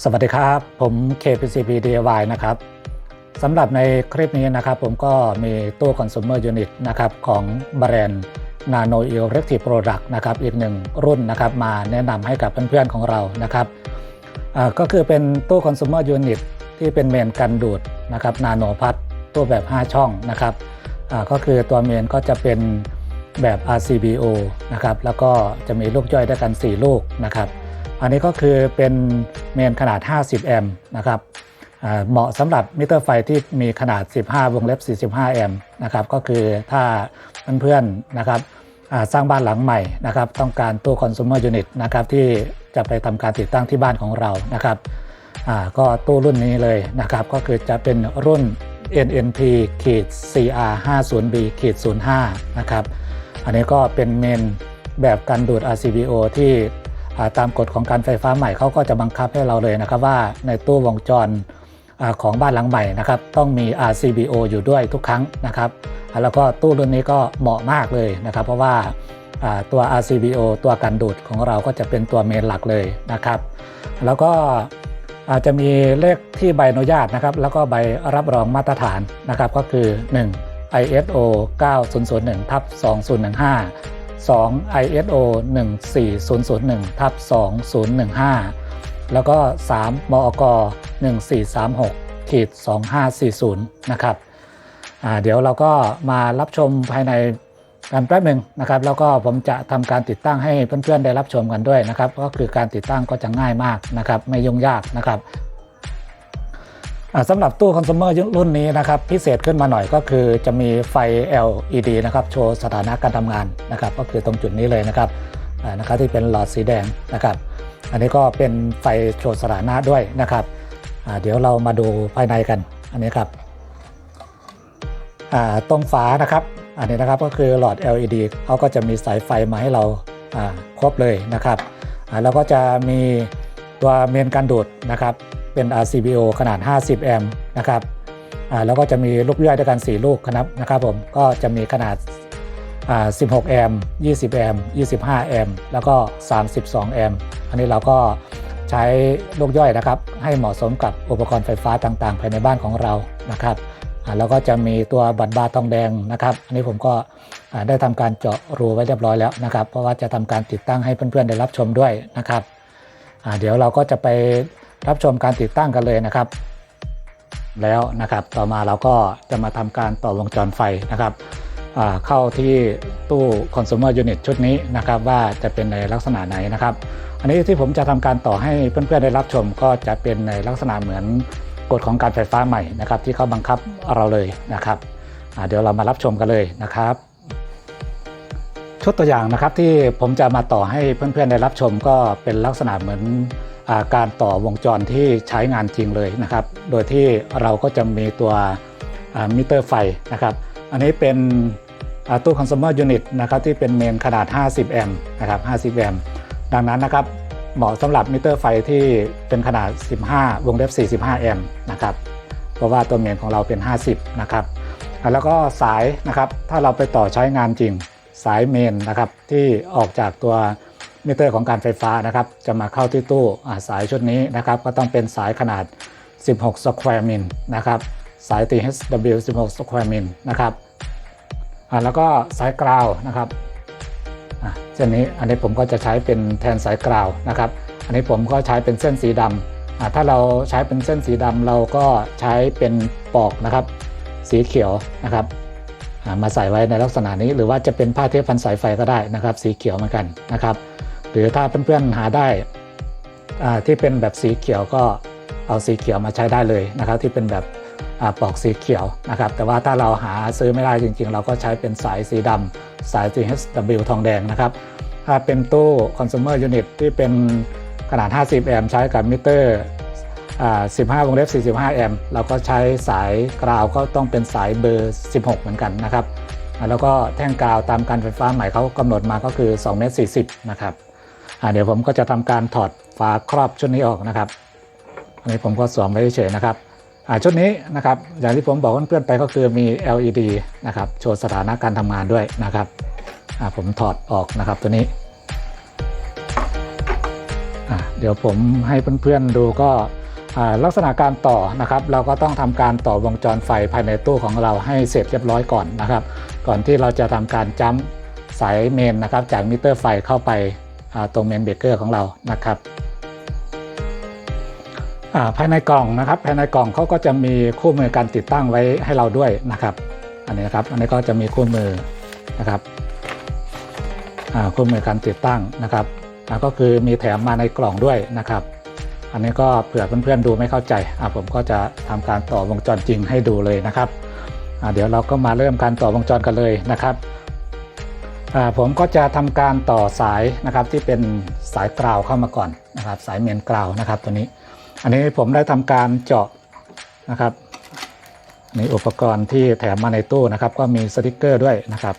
สวัสดีครับ ผม KPCB DIY นะครับสำหรับในคลิปนี้นะครับ ผมก็มีตู้ consumer unit นะครับของแบรนด์ Nano Electric Product นะครับอีกหนึ่งรุ่นนะครับมาแนะนำให้กับเพื่อนๆของเรานะครับก็คือเป็นตู้ consumer unit ที่เป็นเมนกันดูดนะครับนาโนพัดตู้แบบ 5 ช่องนะครับก็คือตัวเมนก็จะเป็นแบบ RCBO นะครับแล้วก็จะมีลูกย่อยด้วยกัน 4 ลูกนะครับ อันนี้ก็คือเป็นเมนขนาด 50 แอมป์นะครับเหมาะสำหรับมิเตอร์ไฟที่มีขนาด 15 วงเล็บ 45 แอมป์นะครับก็คือถ้าเพื่อนๆนะครับสร้างบ้านหลังใหม่นะครับต้องการตู้ consumer unit นะครับที่จะไปทำการติดตั้งที่บ้านของเรานะครับก็ตู้รุ่นนี้เลยนะครับก็คือจะเป็นรุ่น NNP ขีด CR 50B ขีด 05 นะครับ อันนี้ก็เป็นเมนแบบกันดูด RCBO ที่ ตามกฎของการไฟฟ้าใหม่เขาก็จะบังคับให้เราเลยนะครับว่าในตู้วงจรอของบ้านหลังใหม่นะครับต้องมี RCBO อยู่ด้วยทุกครั้งนะครับ แล้วก็ตู้รุ่นนี้ก็เหมาะมากเลยนะครับ เพราะว่าอ่าตัว RCBO ตัวกันดูดของเราก็จะเป็นตัวเมนหลักเลยนะครับ แล้วก็อาจจะมีเลขที่ใบอนุญาตนะครับ แล้วก็ใบรับรองมาตรฐานนะครับก็คือ 1 ISO 9001ทับ2015 2 ISO 14001ทับ2015 แล้วก็ 3 มอก1436ขีด2540 นะครับเดี๋ยวเราก็มารับชมภายในกันแป๊บหนึ่งนะครับ แล้วก็ผมจะทำการติดตั้งให้เพื่อนๆได้รับชมกันด้วยนะครับ ก็คือการติดตั้งก็จะง่ายมากนะครับ ไม่ยุ่งยากนะครับ สำหรับตู้คอน sumer รุ่นนี้นะครับพิเศษขึ้นมาหน่อยก็คือจะมีไฟ LED นะครับโชว์สถานะการทำงานนะครับก็คือตรงจุดนี้เลยนะครับนะครับที่เป็นหลอดสีแดงนะครับ อันนี้ก็เป็นไฟโชว์สถานะด้วยนะครับเดี๋ยวเรามาดูภายในกันอันนี้ครับตรงฝานะครับอันนี้นะครับก็คือหลอด LED เขาก็จะมีสายไฟมาให้เราครบเลยนะครับอ่าแล้วก็จะมีตัวเมนกันดูดนะครับ เป็น RCBO ขนาด 50 แอมป์นะครับแล้วก็จะมีลูกย่อยด้วยกัน 4 ลูกนะครับนะครับผมก็จะมีขนาด 16 แอมป์ 20 แอมป์ 25 แอมป์ แล้วก็ 32 แอมป์ อันนี้เราก็ใช้ลูกย่อยนะครับ ให้เหมาะสมกับอุปกรณ์ไฟฟ้าต่างๆ ภายในบ้านของเรานะครับแล้วก็จะมีตัวบัตรบาร์ทองแดงนะครับ อันนี้ผมก็ได้ทำการเจาะรูไว้เรียบร้อยแล้วนะครับ เพราะว่าจะทำการติดตั้งให้เพื่อนๆได้รับชมด้วยนะครับเดี๋ยวเราก็จะไป รับชมการติดตั้งกันเลยนะครับ แล้วนะครับต่อมาเราก็จะมาทำการต่อวงจรไฟนะครับเข้าที่ตู้ consumer unit ชุดนี้นะครับว่าจะเป็นในลักษณะไหนนะครับ อันนี้ที่ผมจะทำการต่อให้เพื่อนๆได้รับชมก็จะเป็นในลักษณะเหมือนกฎของการไฟฟ้าใหม่นะครับ ที่เขาบังคับเราเลยนะครับเดี๋ยวเรามารับชมกันเลยนะครับชุดตัวอย่างนะครับที่ผมจะมาต่อให้เพื่อนๆได้รับชมก็เป็นลักษณะเหมือน การต่อวงจรที่ใช้งานจริงเลยนะครับ โดยที่เราก็จะมีตัวมิเตอร์ไฟนะครับ อันนี้เป็นตู้ consumer unit นะครับที่เป็นเมนขนาด 50 แอมป์นะครับ 50 แอมป์ ดังนั้นนะครับเหมาะสำหรับมิเตอร์ไฟที่เป็นขนาด 15 วงเล็บ 45 แอมป์นะครับ เพราะว่าตัวเมนของเราเป็น 50 นะครับ แล้วก็สายนะครับ ถ้าเราไปต่อใช้งานจริง สายเมนนะครับที่ออกจากตัว มิเตอร์ของการไฟฟ้านะครับ จะมาเข้าที่ตู้าสายชุดนี้นะครับ ก็ต้องเป็นสายขนาด 16 square min นะครับ สาย THW 16 square min นะครับแล้วก็สายกราวนะครับเส้นนี้อันนี้ผมก็จะใช้เป็นแทนสายกราวนะครับ อันนี้ผมก็ใช้เป็นเส้นสีดำถ้าเราใช้เป็นเส้นสีดำเราก็ใช้เป็นปอกนะครับ สีเขียวนะครับมาใส่ไว้ในลักษณะนี้หรือว่าจะเป็นผ้าเทปพันสายไฟก็ได้นะครับ สีเขียวเหมือนกันนะครับ หรือถ้าเพื่อนๆหาได้ที่เป็นแบบสีเขียวก็เอาสีเขียวมาใช้ได้เลยนะครับ ที่เป็นแบบอปลอกสีเขียวนะครับ แต่ว่าถ้าเราหาซื้อไม่ได้จริงๆ เราก็ใช้เป็นสายสีดำสาย THW ทองแดงนะครับ ถ้าเป็นตู้ consumer unit ที่เป็นขนาด 50 แอมป์ใช้กับมิเตอร์ 15 วงเล็บ 45 แอมป์เราก็ใช้สายกราวก็ต้องเป็นสายเบอร์ 16 เหมือนกันนะครับ แล้วก็แท่งกาวตามการไฟฟ้าใหม่เขากำหนดมาก็คือ2เมตร40 นะครับ เดี๋ยวผมก็จะทำการถอดฝาครอบชุดนี้ออกนะครับ อันนี้ผมก็สวมไว้เฉยนะครับอ่าชุดนี้นะครับอย่างที่ผมบอกเพื่อนๆไปก็คือมี LED นะครับโชว์สถานะการทำงานด้วยนะครับอ่าผมถอดออกนะครับตัวนี้อะเดี๋ยวผมให้เพื่อนๆดูก็อ่าลักษณะการต่อนะครับ เราก็ต้องทำการต่อวงจรไฟภายในตู้ของเราให้เสร็จเรียบร้อยก่อนนะครับ ก่อนที่เราจะทำการจัมป์สายเมนนะครับ จากมิเตอร์ไฟเข้าไป ตรงเมนเบเกอร์ของเรานะครับาภายในกล่องนะครับภายในกล่องเขาก็จะมีคู่มือการติดตั้งไว้ให้เราด้วยนะครับ อันนี้นะครับอันนี้ก็จะมีคู่มือนะครับคู่มือการติดตั้งนะครับก็คือมีแถมมาในกล่องด้วยนะครับ อันนี้ก็เผื่อเพื่อนๆดูไม่เข้าใจผมก็จะทำการต่อวงจรจริงให้ดูเลยนะครับเดี๋ยวเราก็มาเริ่มการต่อวงจรกันเลยนะครับ ผมก็จะทำการต่อสายนะครับที่เป็นสายกราวเข้ามาก่อนนะครับ สายเมนกราวนะครับตัวนี้ อันนี้ผมได้ทำการเจาะนะครับนี่อุปกรณ์ที่แถมมาในตู้นะครับ ก็มีสติกเกอร์ด้วยนะครับ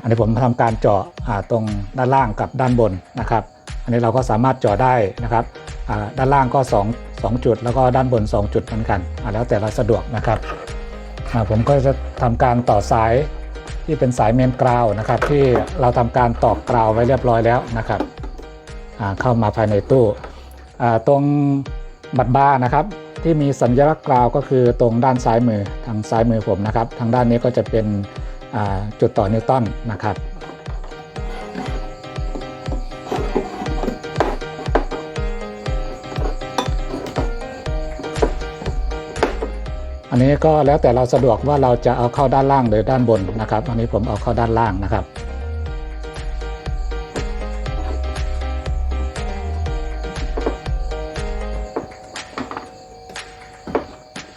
อันนี้ผมทำการเจาะตรงด้านล่างกับด้านบนนะครับ อันนี้เราก็สามารถเจาะได้นะครับด้านล่างก็ 2 2 จุด แล้วก็ด้านบน 2 จุดเหมือนกันอ่าแล้วแต่เราสะดวกนะครับผมก็จะทำการต่อสาย ที่เป็นสายเมนกราวนะครับ ที่เราทำการตอกกราวไว้เรียบร้อยแล้วนะครับเข้ามาภายในตู้ตรงบัตรบ้านะครับ ที่มีสัญลักษณ์กราวก็คือตรงด้านซ้ายมือทางซ้ายมือผมนะครับ ทางด้านนี้ก็จะเป็นจุดต่อนิวตันนะครับ อันนี้ก็แล้วแต่เราสะดวกว่าเราจะเอาเข้าด้านล่างหรือด้านบนนะครับ อันนี้ผมเอาเข้าด้านล่างนะครับ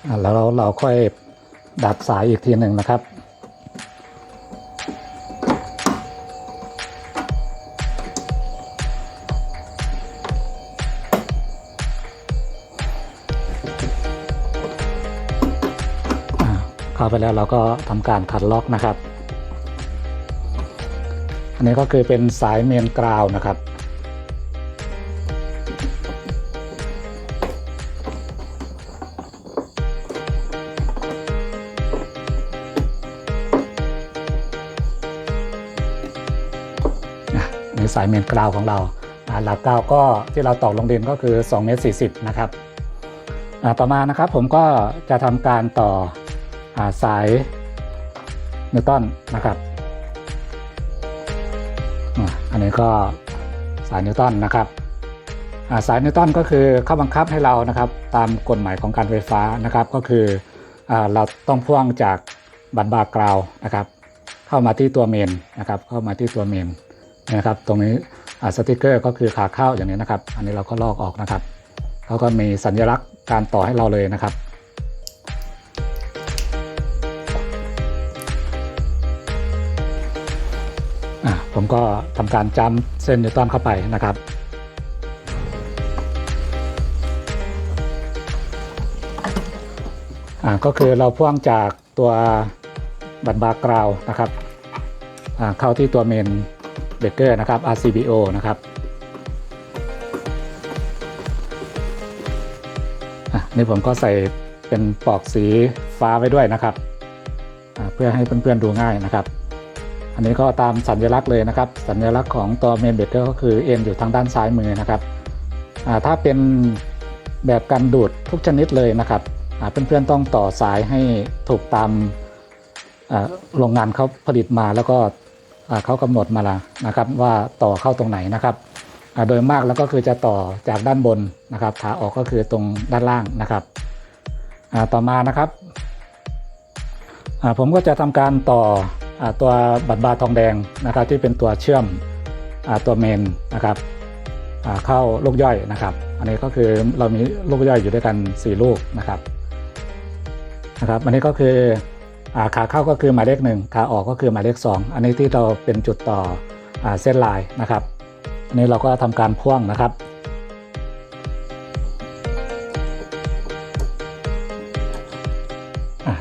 อะแล้วเราเราค่อยดัดสายอีกทีหนึ่งนะครับาไปแล้วเราก็ทำการขัดล็อกนะครับ อันนี้ก็คือเป็นสายเมนกราวนะครับอะอันนี้สายเมนกราวของเราหลักกราวก็ที่เราตอกลงดินก็คือ2เมตร40นะครับต่อมานะครับผมก็จะทำการต่อ สายนิวตันนะครับอันนี้ก็สายนิวตันนะครับาสายนิวตันก็คือเข้าบังคับให้เรานะครับ ตามกฎหมายของการไฟฟ้านะครับ ก็คืออเราต้องพ่วงจากบัตรบากราวนะครับ เข้ามาที่ตัวเมนนะครับ เข้ามาที่ตัวเมนนะครับ ตรงนี้สติกเกอร์ก็คือขาเข้าอย่างนี้นะครับ อันนี้เราก็ลอกออกนะครับเขาก็มีสัญลักษณ์การต่อให้เราเลยนะครับ ผมก็ทำการจำเส้นนิวตันเข้าไปนะครับอ่าก็คือเราพ่วงจากตัวบัตรบาร์กราวนะครับอ่าเข้าที่ตัวเมนเบเกอร์นะครับ RCBO นะครับอะนี่ผมก็ใส่เป็นปลอกสีฟ้าไว้ด้วยนะครับอ่าเพื่อให้เพื่อนๆดูง่ายนะครับ อันนี้ก็ตามสัญลักษณ์เลยนะครับ สัญลักษณ์ของตัวเมนเบรกเกอร์ก็คือเอ็นอยู่ทางด้านซ้ายมือนะครับถ้าเป็นแบบกันดูดทุกชนิดเลยนะครับเพื่อนๆต้องต่อสายให้ถูกตามโรงงานเขาผลิตมาแล้วก็เขากำหนดมาแล้วนะครับว่าต่อเข้าตรงไหนนะครับโดยมากแล้วก็คือจะต่อจากด้านบนนะครับขาออกก็คือตรงด้านล่างนะครับต่อมานะครับผมก็จะทำการต่อ ตัวบัตรบาทองแดงนะครับที่เป็นตัวเชื่อมอตัวเมนนะครับเข้าลูกย่อยนะครับ อันนี้ก็คือเรามีลูกย่อยอยู่ด้วยกัน 4 ลูกนะครับนะครับ อันนี้ก็คืออขาเข้าก็คือหมายเลขหนึ่งขาออกก็คือหมายเลข 2 อันนี้ที่เราเป็นจุดต่ออเส้นลายนะครับ อันนี้เราก็ทำการพ่วงนะครับ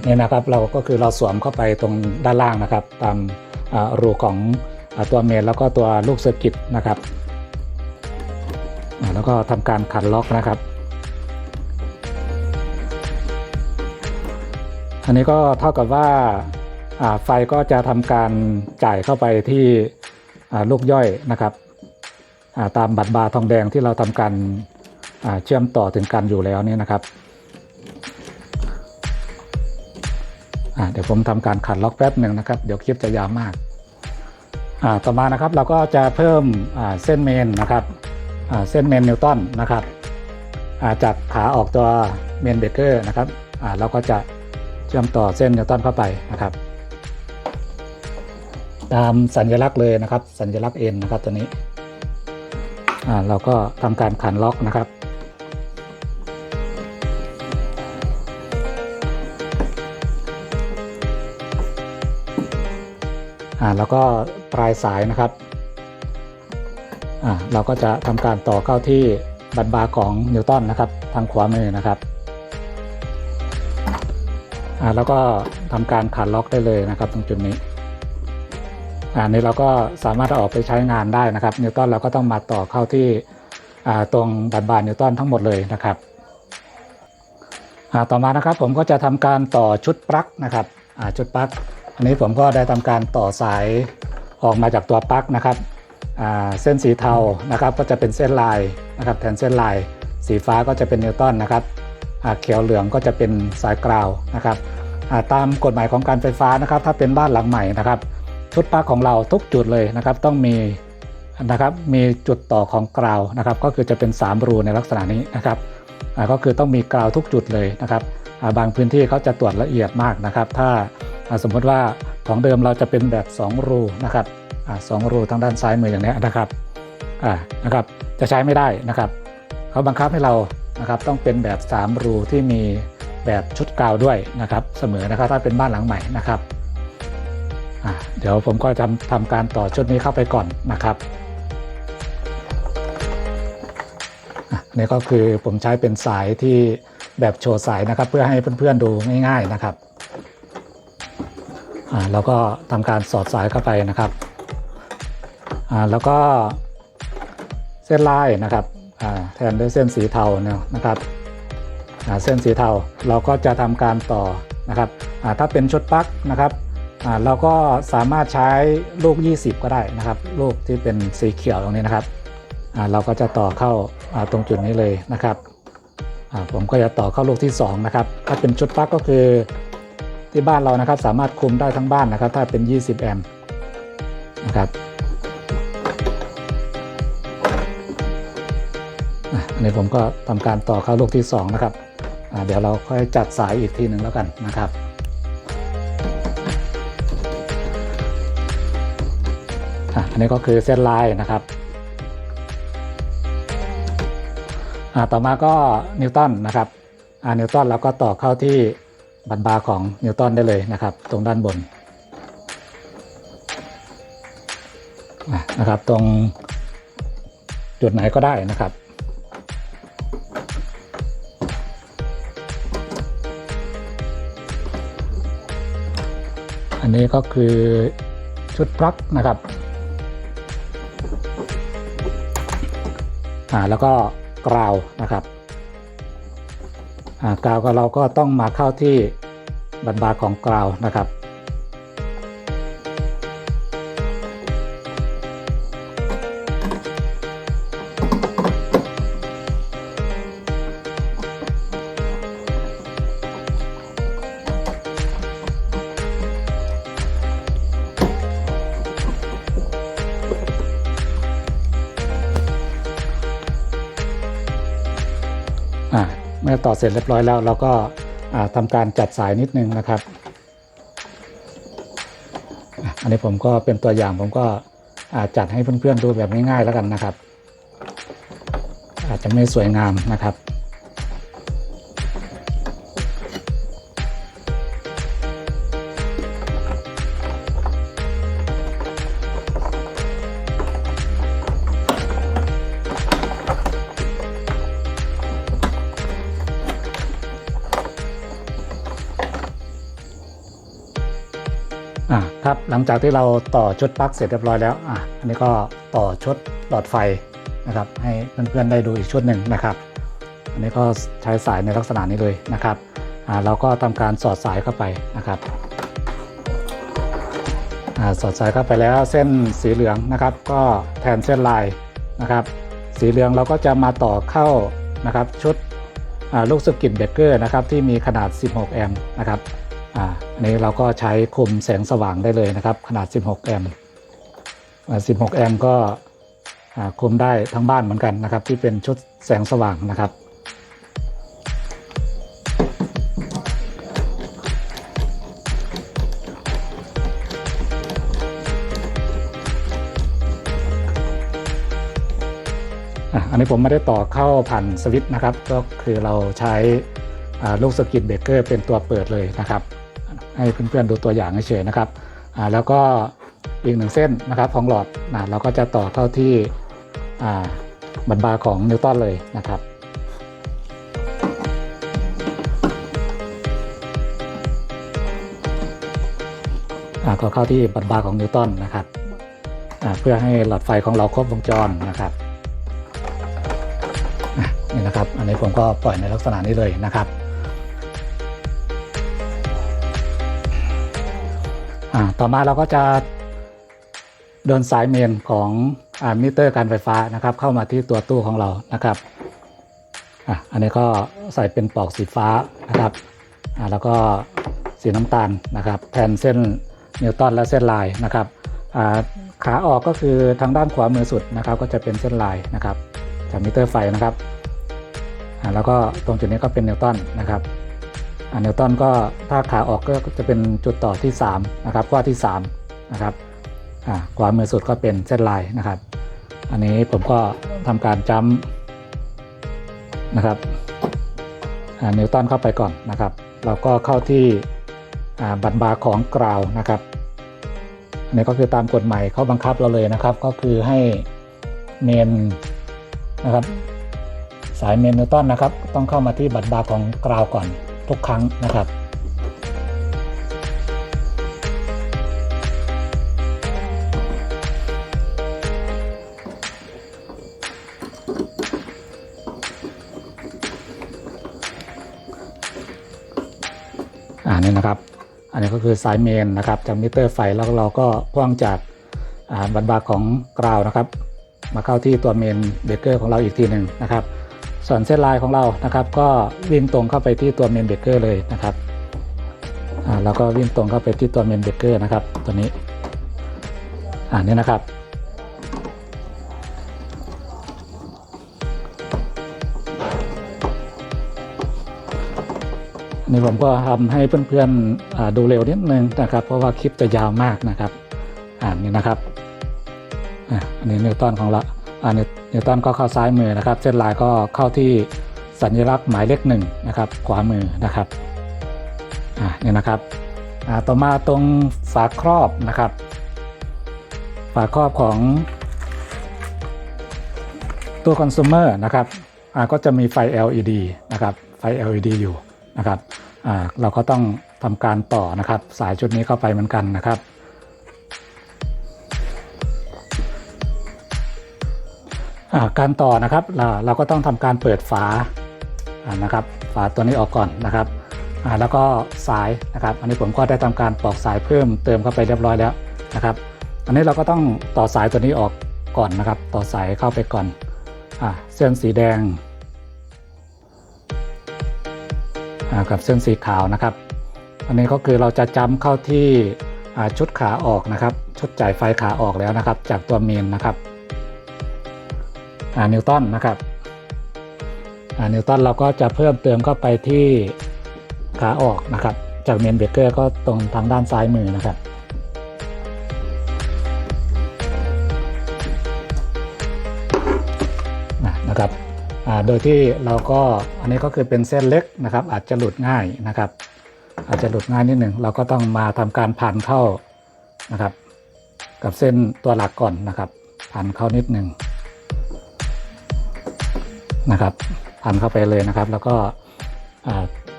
นี่นะครับเราก็คือเราสวมเข้าไปตรงด้านล่างนะครับ ตามรูของอตัวเมนแล้วก็ตัวลูกเซอร์กิตนะครับแล้วก็ทำการขันล็อกนะครับ อันนี้ก็เท่ากับว่าไฟก็จะทำการจ่ายเข้าไปที่ลูกย่อยนะครับตามบัตรบาร์ทองแดงที่เราทำการเชื่อมต่อถึงกันอยู่แล้วนี่นะครับ เดี๋ยวผมทำการขัดล็อกแป๊บหนึ่งนะครับ เดี๋ยวคลิปจะยาวมากอ่าต่อมานะครับเราก็จะเพิ่มอ่าเส้นเมนนะครับอ่าเส้นเมนนิวตันนะครับอ่าจากขาออกตัวเมนเบเกอร์นะครับอ่าเราก็จะเชื่อมต่อเส้นนิวตันเข้าไปนะครับ ตามสัญลักษณ์เลยนะครับ สัญลักษณ์ N นะครับตัวนี้อ่าเราก็ทำการขันล็อกนะครับ อ่าแล้วก็ปลายสายนะครับอ่าเราก็จะทำการต่อเข้าที่บัตบาของนิวตันนะครับ ทางขวามือนะครับอ่าแล้วก็ทำการขันล็อกได้เลยนะครับ ตรงจุดนี้อันนี้เราก็สามารถออกไปใช้งานได้นะครับนิวตันเราก็ต้องมาต่อเข้าที่อ่าตรงบัตบานนิวตันทั้งหมดเลยนะครับอ่าต่อมานะครับผมก็จะทำการต่อชุดปลั๊กนะครับอ่าชุดปลั๊ก อันนี้ผมก็ได้ทำการต่อสายออกมาจากตัวปลั๊กนะครับเส้นสีเทานะครับก็จะเป็นเส้นลายนะครับแทนเส้นลาย สีฟ้าก็จะเป็นนิวตันนะครับเขียวเหลืองก็จะเป็นสายกราวนะครับาตามกฎหมายของการไฟฟ้านะครับ ถ้าเป็นบ้านหลังใหม่นะครับ ชุดปลั๊กของเราทุกจุดเลยนะครับ ต้องมีนะครับมีจุดต่อของกราวนะครับ ก็คือจะเป็น 3 รูในลักษณะนี้นะครับก็คือต้องมีกราวทุกจุดเลยนะครับ บางพื้นที่เขาจะตรวจละเอียดมากนะครับ ถ้าสมมติว่าของเดิมเราจะเป็นแบบ 2 รูนะครับสองรูทางด้านซ้ายมืออย่างนี้นะครับนะครับจะใช้ไม่ได้นะครับเขาบังคับให้เรานะครับต้องเป็นแบบ 3 รูที่มีแบบชุดกาวด้วยนะครับ เสมอนะครับถ้าเป็นบ้านหลังใหม่นะครับเดี๋ยวผมก็จะทำการต่อชุดนี้เข้าไปก่อนนะครับนี่ก็คือผมใช้เป็นสายที่ แบบโชว์สายนะครับ เพื่อให้เพื่อนๆดูง่ายๆนะครับอ่าแล้วก็ทำการสอดสายเข้าไปนะครับอ่าแล้วก็เส้นลายนะครับแทนด้วยเส้นสีเทาเนี่ยนะครับอ่าเส้นสีเทาเราก็จะทำการต่อนะครับอ่าถ้าเป็นชุดปลั๊กนะครับอ่าเราก็สามารถใช้ลูก 20 ก็ได้นะครับ ลูกที่เป็นสีเขียวตรงนี้นะครับอ่าเราก็จะต่อเข้าตรงจุดนี้เลยนะครับ ผมก็จะต่อเข้าลูกที่2นะครับถ้าเป็นชุดปลั๊กก็คือที่บ้านเรานะครับ สามารถคุมได้ทั้งบ้านนะครับ ถ้าเป็น 20 แอมป์นะครับอันนี้ผมก็ทำการต่อเข้าลูกที่ 2 นะครับเดี๋ยวเราค่อยจัดสายอีกทีหนึ่งแล้วกันนะครับอันนี้ก็คือเส้นลายนะครับ ต่อมาก็นิวตันนะครับอ่านิวตันเราก็ต่อเข้าที่บันบาร์ของนิวตันได้เลยนะครับ ตรงด้านบนอะนะครับ ตรงจุดไหนก็ได้นะครับอันนี้ก็คือชุดปลั๊กนะครับ อ่า แล้วก็ กราวนะครับกราวก็เราก็ต้องมาเข้าที่บันบาของกราวนะครับ อต่อเสร็จเรียบร้อยแล้ว เราก็อ่าทำการจัดสายนิดนึงนะครับ อันนี้ผมก็เป็นตัวอย่างผมก็จัดให้เพื่อนๆดูแบบง่ายๆแล้วกันนะครับ อาจจะไม่สวยงามนะครับ อะครับหลังจากที่เราต่อชุดปลั๊กเสร็จเรียบร้อยแล้วอะอันนี้ก็ต่อชุดหลอดไฟนะครับ ให้เพื่อนๆได้ดูอีกชุดหนึ่งนะครับ อันนี้ก็ใช้สายในลักษณะนี้เลยนะครับอ่าเราก็ทำการสอดสายเข้าไปนะครับอ่าสอดสายเข้าไปแล้วเส้นสีเหลืองนะครับ ก็แทนเส้นลายนะครับ สีเหลืองเราก็จะมาต่อเข้านะครับชุดลูกสกินเบเกอร์นะครับที่มีขนาด 16 แอมป์นะครับ อ่าอันนี้เราก็ใช้คุมแสงสว่างได้เลยนะครับ ขนาด 16 แอมป์16 แอมป์ก็คุมได้ทั้งบ้านเหมือนกันนะครับ ที่เป็นชุดแสงสว่างนะครับอันนี้ผมไม่ได้ต่อเข้าผ่านสวิตช์นะครับ ก็คือเราใช้ลูกสกิตเบรกเกอร์เป็นตัวเปิดเลยนะครับ ให้เพื่อนๆดูตัวอย่างเฉยๆนะครับแล้วก็อีกหนึ่งเส้นนะครับของหลอดนะเราก็จะต่อเข้าที่บันบาของนิวตันเลยนะครับก็เข้าที่บันบาของนิวตันนะครับเพื่อให้หลอดไฟของเราครบวงจรนะครับนี่นะครับ อันนี้ผมก็ปล่อยในลักษณะนี้เลยนะครับ ต่อมาเราก็จะเดินสายเมนของอมิเตอร์การไฟฟ้านะครับ เข้ามาที่ตัวตู้ของเรานะครับอันนี้ก็ใส่เป็นปลอกสีฟ้านะครับแล้วก็สีน้ำตาลนะครับ แทนเส้นนิวตันและเส้นลายนะครับขาออกก็คือทางด้านขวามือสุดนะครับ ก็จะเป็นเส้นลายนะครับจากมิเตอร์ไฟนะครับแล้วก็ตรงจุดนี้ก็เป็นนิวตันนะครับ นิวตันก็ถ้าขาออกก็จะเป็นจุดต่อที่3นะครับข้อที่3นะครับอ่าขวามือสุดก็เป็นเส้นลายนะครับ อันนี้ผมก็ทำการจัมป์นะครับนิวตันเข้าไปก่อนนะครับ เราก็เข้าที่บัตรบาร์ของกราวนะครับอันนี้ก็คือตามกฎหมายเขาบังคับเราเลยนะครับ ก็คือให้เมนนะครับ สายเมนนิวตันนะครับ ต้องเข้ามาที่บัตรบาร์ของกราวก่อน ทุกครั้งนะครับอ่านี่นะครับ อันนี้ก็คือสายเมนนะครับจากมิเตอร์ไฟแล้วเราก็พ่วงจากบัตรบาของกราวนะครับ มาเข้าที่ตัวเมนเบเกอร์ของเราอีกทีหนึ่งนะครับ ส่วนเส้นลายของเรานะครับ ก็วิ่งตรงเข้าไปที่ตัวเมนเบเกอร์เลยนะครับอ่าแล้วก็วิ่งตรงเข้าไปที่ตัวเมนเบเกอร์นะครับ ตัวนี้อ่านี่นะครับนี่ผมก็ทำให้เพื่อนๆดูเร็วนิดนึงนะครับ เพราะว่าคลิปจะยาวมากนะครับ อ่านนี่นะครับอะอันนี้นิวตันของเราอันนี้ นิวตันก็เข้าซ้ายมือนะครับ เส้นลายก็เข้าที่สัญลักษณ์หมายเลขหนึ่งนะครับ ขวามือนะครับอ่านี่นะครับอ่าต่อมาตรงฝาครอบนะครับ ฝาครอบของตัวคอน sumer นะครับอ่าก็จะมีไฟ LED นะครับไฟ LED อยู่นะครับอ่าเราก็ต้องทำการต่อนะครับ สายชุดนี้เข้าไปเหมือนกันนะครับ การต่อนะครับเราเราก็ต้องทำการเปิดฝานะครับ ฝาตัวนี้ออกก่อนนะครับแล้วก็สายนะครับ อันนี้ผมก็ได้ทำการปอกสายเพิ่มเติมเข้าไปเรียบร้อยแล้วนะครับอันนี้เราก็ต้องต่อสายตัวนี้ออกก่อนนะครับ ต่อสายเข้าไปก่อนอเส้นสีแดงกับเส้นสีขาวนะครับ อันนี้ก็คือเราจะจำเข้าที่ชุดขาออกนะครับ ชุดจ่ายไฟขาออกแล้วนะครับ จากตัวเมนนะครับ นิวตันนะครับอ่านิวตันเราก็จะเพิ่มเติมเข้าไปที่ขาออกนะครับ จากเมนเบเกอร์ก็ตรงทางด้านซ้ายมือนะครับนะครับอ่าโดยที่เราก็อันนี้ก็คือเป็นเส้นเล็กนะครับ อาจจะหลุดง่ายนะครับ อาจจะหลุดง่ายนิดหนึ่งเราก็ต้องมาทำการพันเข้านะครับ กับเส้นตัวหลักก่อนนะครับพันเข้านิดหนึ่ง นะครับพันเข้าไปเลยนะครับ แล้วก็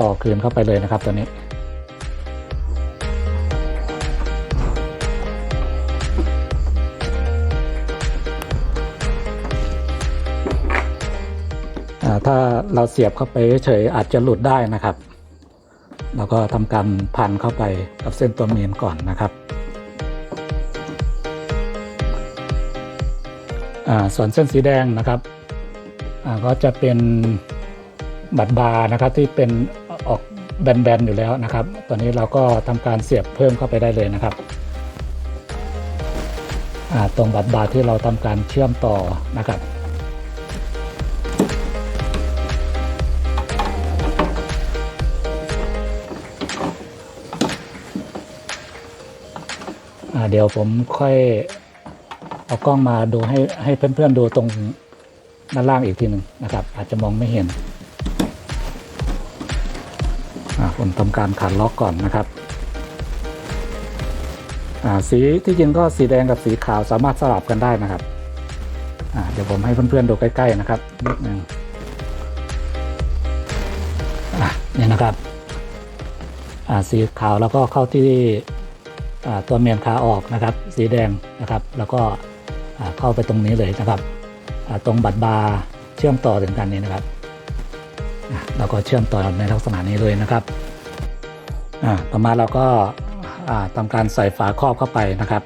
ต่อคืนเข้าไปเลยนะครับตัวนี้ถ้าเราเสียบเข้าไปเฉยอาจจะหลุดได้นะครับเราก็ทำการพันเข้าไปกับเส้นตัวเมนก่อนนะครับส่วนเส้นสีแดงนะครับ ก็จะเป็นบัตรบาร์นะครับที่เป็นออกแบนๆอยู่แล้วนะครับ ตอนนี้เราก็ทำการเสียบเพิ่มเข้าไปได้เลยนะครับ ตรงบัตรบาร์ที่เราทำการเชื่อมต่อนะครับเดี๋ยวผมค่อยเอากล้องมาดูให้ให้เพื่อนๆดูตรง ด้านล่างอีกทีหนึ่งนะครับ อาจจะมองไม่เห็นอ่าผมทำการขันล็อกก่อนนะครับอ่าสีที่จริงก็สีแดงกับสีขาวสามารถสลับกันได้นะครับอ่าเดี๋ยวผมให้เพื่อนๆดูใกล้ๆนะครับนิดนึงอะเนี่ยนะครับอ่าสีขาวแล้วก็เข้าที่ตัวเมียนขาออกนะครับ สีแดงนะครับ แล้วก็เข้าไปตรงนี้เลยนะครับ ตรงบัตรบาร์เชื่อมต่อถึงกันนี้นะครับเราก็เชื่อมต่อในลักษณะนี้เลยนะครับต่อมาเราก็ทำการใส่ฝาครอบเข้าไปนะครับ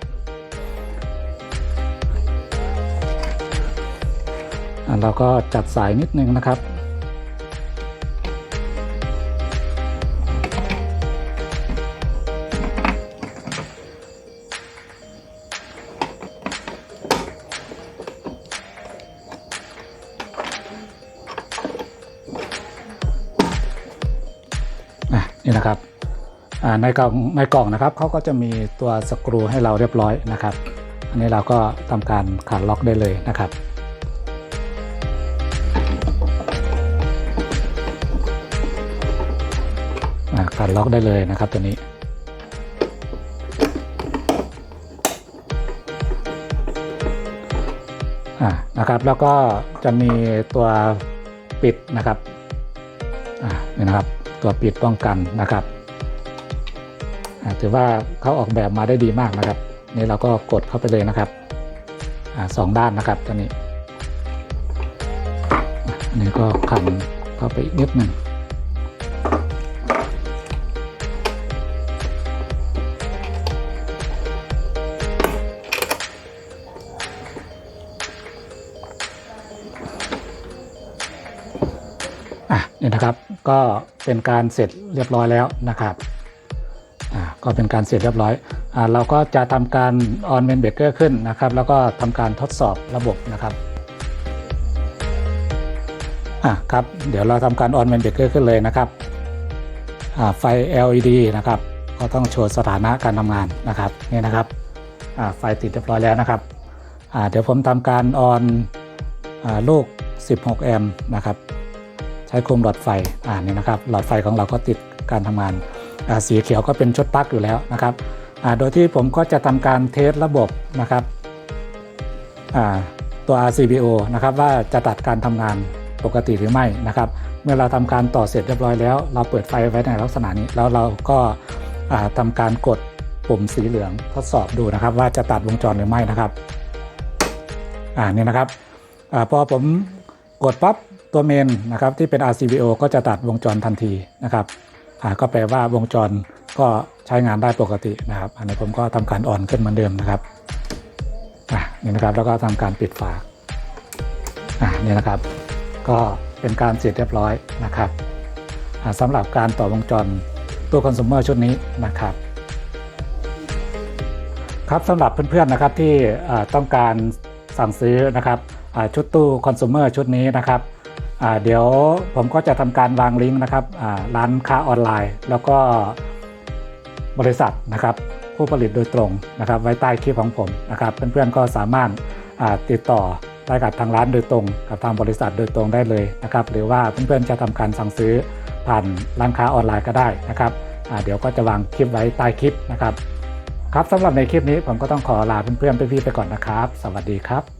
เราก็จัดสายนิดนึงนะครับ นี่นะครับในกล่องในกล่องนะครับเขาก็จะมีตัวสกรูให้เราเรียบร้อยนะครับ อันนี้เราก็ทำการขันล็อกได้เลยนะครับขันล็อกได้เลยนะครับตัวนี้อ่านะครับแล้วก็จะมีตัวปิดนะครับอ่านี่นะครับ ตัวปิดป้องกันนะครับถือว่าเขาออกแบบมาได้ดีมากนะครับ นี่เราก็กดเข้าไปเลยนะครับอสองด้านนะครับตัวนี้อันนี้ก็ขันเข้าไปอีกนิดหนึ่ง นี่นะครับ ก็เป็นการเสร็จเรียบร้อยแล้วนะครับอ่าก็เป็นการเสร็จเรียบร้อยอ่าเราก็จะทำการออนเมนเบเกอร์ขึ้นนะครับ แล้วก็ทำการทดสอบระบบนะครับอะครับ เดี๋ยวเราทำการออนเมนเบเกอร์ขึ้นเลยนะครับอ่าไฟ LED นะครับ ก็ต้องโชว์สถานะการทำงานนะครับนี่นะครับอ่าไฟติดเรียบร้อยแล้วนะครับอ่าเดี๋ยวผมทำการออนอ่าลูก 16 แอมป์นะครับ ใช้โคมหลอดไฟอ่านี่นะครับหลอดไฟของเราก็ติดการทำงานอ่าสีเขียวก็เป็นชุดปลั๊กอยู่แล้วนะครับอ่าโดยที่ผมก็จะทำการเทสระบบนะครับอ่าตัว RCBO นะครับว่าจะตัดการทำงานปกติหรือไม่นะครับ เมื่อเราทำการต่อเสร็จเรียบร้อยแล้ว เราเปิดไฟไว้ในลักษณะนี้แล้วเราก็อ่าทำการกดปุ่มสีเหลืองทดสอบดูนะครับ ว่าจะตัดวงจรหรือไม่นะครับอ่านี่นะครับอาพอผมกดปั๊บ ตัวเมนนะครับที่เป็น RCBO ก็จะตัดวงจรทันทีนะครับอ่าก็แปลว่าวงจรก็ใช้งานได้ปกตินะครับ อันนี้ผมก็ทำการออนขึ้นเหมือนเดิมนะครับอ่านี่นะครับแล้วก็ทำการปิดฝาอ่านี่นะครับ ก็เป็นการเสร็จเรียบร้อยนะครับอ่าสำหรับการต่อวงจรตัวคอน sumer ชุดนี้นะครับ ครับสำหรับเพื่อนๆนะครับที่ต้องการสั่งซื้อนะครับชุดตู้คอน sumer ชุดนี้นะครับ เดี๋ยวผมก็จะทำการวางลิงก์นะครับร้านค้าออนไลน์ แล้วก็บริษัทนะครับผู้ผลิตโดยตรงนะครับไว้ใต้คลิปของผมนะครับเพื่อนๆก็สามารถติดต่อได้กับทางร้านโดยตรง กับทางบริษัทโดยตรงได้เลยนะครับหรือว่าเพื่อนๆจะทำการสั่งซื้อผ่านร้านค้าออนไลน์ก็ได้นะครับเดี๋ยวก็จะวางคลิปไว้ใต้คลิปนะครับครับสำหรับในคลิปนี้ผมก็ต้องขอลาเพื่อนๆไปพี่ไปก่อนนะครับ สวัสดีครับ